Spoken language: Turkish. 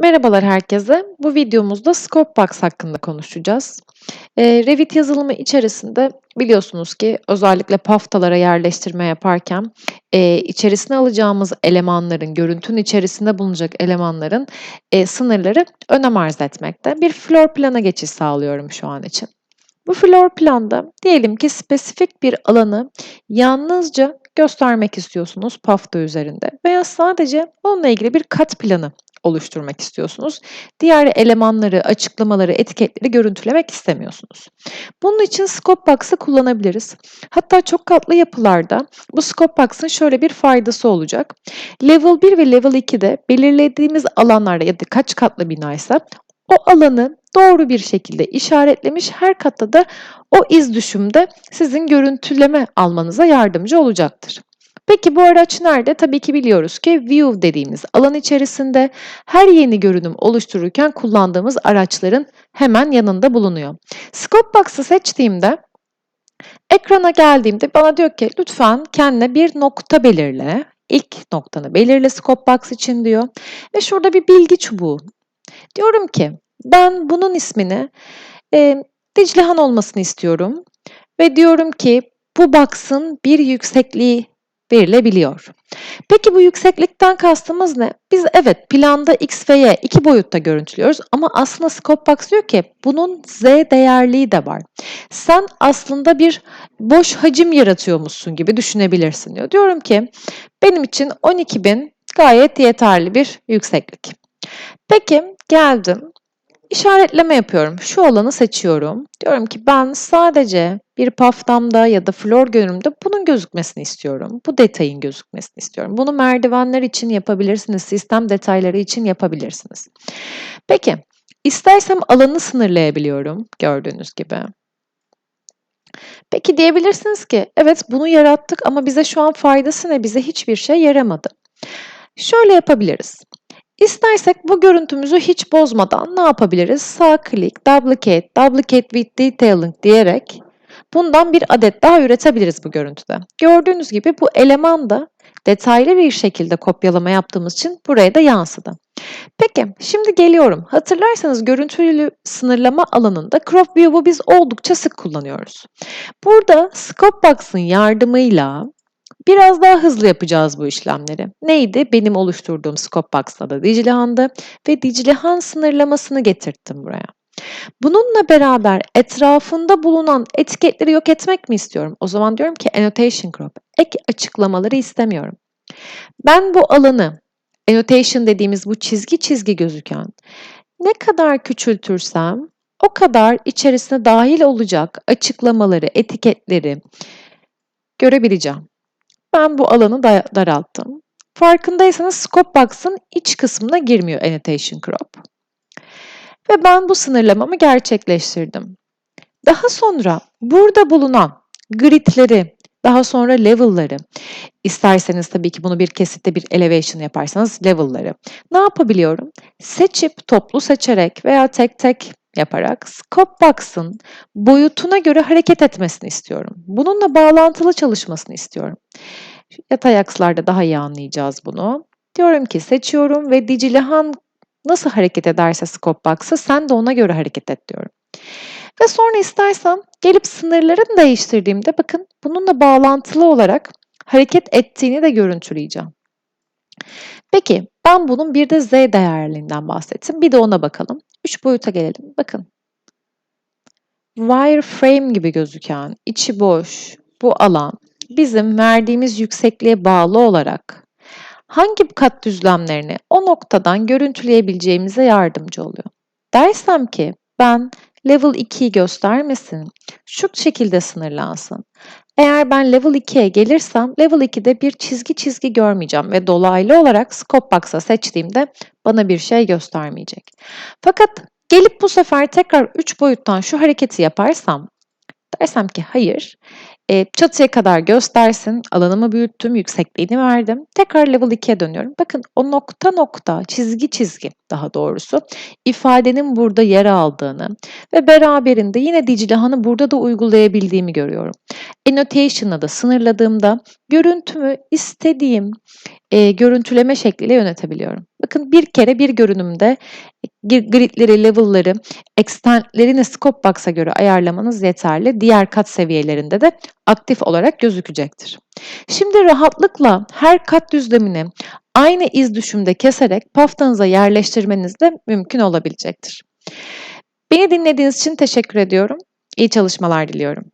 Merhabalar herkese. Bu videomuzda Scopebox hakkında konuşacağız. Eee, Revit yazılımı içerisinde biliyorsunuz ki özellikle paftalara yerleştirme yaparken, eee, içerisine alacağımız elemanların, görüntünün içerisinde bulunacak elemanların, eee, sınırları önem arz etmekte. Bir floor plan'a geçiş sağlıyorum şu an için. Bu floor planda diyelim ki spesifik bir alanı yalnızca göstermek istiyorsunuz pafta üzerinde veya sadece onunla ilgili bir kat planı oluşturmak istiyorsunuz. Diğer elemanları, açıklamaları, etiketleri görüntülemek istemiyorsunuz. Bunun için Scopebox'ı kullanabiliriz. Hatta çok katlı yapılarda bu Scopebox'ın şöyle bir faydası olacak. Level 1 ve Level 2'de belirlediğimiz alanlarda ya da kaç katlı binaysa o alanı doğru bir şekilde işaretlemiş, her katta da o iz düşümde sizin görüntüleme almanıza yardımcı olacaktır. Peki bu araç nerede? Tabii ki biliyoruz ki View dediğimiz alan içerisinde her yeni görünüm oluştururken kullandığımız araçların hemen yanında bulunuyor. Scopebox'ı seçtiğimde ekrana geldiğimde bana diyor ki lütfen kendine bir nokta belirle. İlk noktanı belirle Scopebox için diyor. Ve şurada bir bilgi çubuğu. Diyorum ki ben bunun ismini e, Diclehan olmasını istiyorum. Ve diyorum ki bu box'ın bir yüksekliği verilebiliyor. Peki bu yükseklikten kastımız ne? Biz evet planda x ve y iki boyutta görüntülüyoruz ama aslında Scopebox diyor ki bunun z değerliği de var. Sen aslında bir boş hacim yaratıyormuşsun gibi düşünebilirsin diyor. Diyorum ki benim için 12.000 gayet yeterli bir yükseklik. Peki geldim İşaretleme yapıyorum. Şu alanı seçiyorum. Diyorum ki ben sadece bir paftamda ya da flor görünümde bunun gözükmesini istiyorum. Bu detayın gözükmesini istiyorum. Bunu merdivenler için yapabilirsiniz. Sistem detayları için yapabilirsiniz. Peki istersem alanı sınırlayabiliyorum gördüğünüz gibi. Peki diyebilirsiniz ki evet bunu yarattık ama bize şu an faydası ne? Bize hiçbir şey yaramadı. Şöyle yapabiliriz. İstersek bu görüntümüzü hiç bozmadan ne yapabiliriz? Sağ klik, duplicate, duplicate with detailing diyerek bundan bir adet daha üretebiliriz bu görüntüde. Gördüğünüz gibi bu eleman da detaylı bir şekilde kopyalama yaptığımız için buraya da yansıdı. Peki şimdi geliyorum. Hatırlarsanız görüntülü sınırlama alanında Crop View'u biz oldukça sık kullanıyoruz. Burada Scopebox'ın yardımıyla Biraz daha hızlı yapacağız bu işlemleri. Neydi? Benim oluşturduğum Scopebox'la da Diclehan'dı ve Diclehan sınırlamasını getirttim buraya. Bununla beraber etrafında bulunan etiketleri yok etmek mi istiyorum? O zaman diyorum ki annotation crop. Ek açıklamaları istemiyorum. Ben bu alanı annotation dediğimiz bu çizgi çizgi gözüken ne kadar küçültürsem o kadar içerisine dahil olacak açıklamaları, etiketleri görebileceğim. Ben bu alanı da daralttım. Farkındaysanız Scopebox'ın iç kısmına girmiyor Annotation Crop. Ve ben bu sınırlamamı gerçekleştirdim. Daha sonra burada bulunan gridleri, daha sonra level'ları, isterseniz tabii ki bunu bir kesitte bir elevation yaparsanız level'ları. Ne yapabiliyorum? Seçip, toplu seçerek veya tek tek yaparak Scopebox'ın boyutuna göre hareket etmesini istiyorum. Bununla bağlantılı çalışmasını istiyorum. Yatay akslarda daha iyi anlayacağız bunu. Diyorum ki seçiyorum ve Dicilihan nasıl hareket ederse Scopebox'a sen de ona göre hareket et diyorum. Ve sonra istersem gelip sınırlarını değiştirdiğimde bakın bununla bağlantılı olarak hareket ettiğini de görüntüleyeceğim. Peki ben bunun bir de z değerlerinden bahsettim. Bir de ona bakalım. 3 boyuta gelelim. Bakın. Wireframe gibi gözüken, içi boş bu alan bizim verdiğimiz yüksekliğe bağlı olarak hangi kat düzlemlerini o noktadan görüntüleyebileceğimize yardımcı oluyor. Dersem ki ben level 2'yi göstermesin, şu şekilde sınırlansın. Eğer ben level 2'ye gelirsem level 2'de bir çizgi çizgi görmeyeceğim ve dolaylı olarak scope box'a seçtiğimde bana bir şey göstermeyecek. Fakat gelip bu sefer tekrar 3 boyuttan şu hareketi yaparsam dersem ki hayır Eee, çatıya kadar göstersin, alanımı büyüttüm, yüksekliğini verdim. Tekrar level 2'ye dönüyorum. Bakın o nokta nokta, çizgi çizgi daha doğrusu ifadenin burada yer aldığını ve beraberinde yine Diclehan'ı burada da uygulayabildiğimi görüyorum. Annotation'la da sınırladığımda görüntümü istediğim eee, görüntüleme şekliyle yönetebiliyorum. Bakın bir kere bir görünümde gridleri, level'ları, extent'lerini scope box'a göre ayarlamanız yeterli. Diğer kat seviyelerinde de aktif olarak gözükecektir. Şimdi rahatlıkla her kat düzlemini aynı iz düşümde keserek paftanıza yerleştirmeniz de mümkün olabilecektir. Beni dinlediğiniz için teşekkür ediyorum. İyi çalışmalar diliyorum.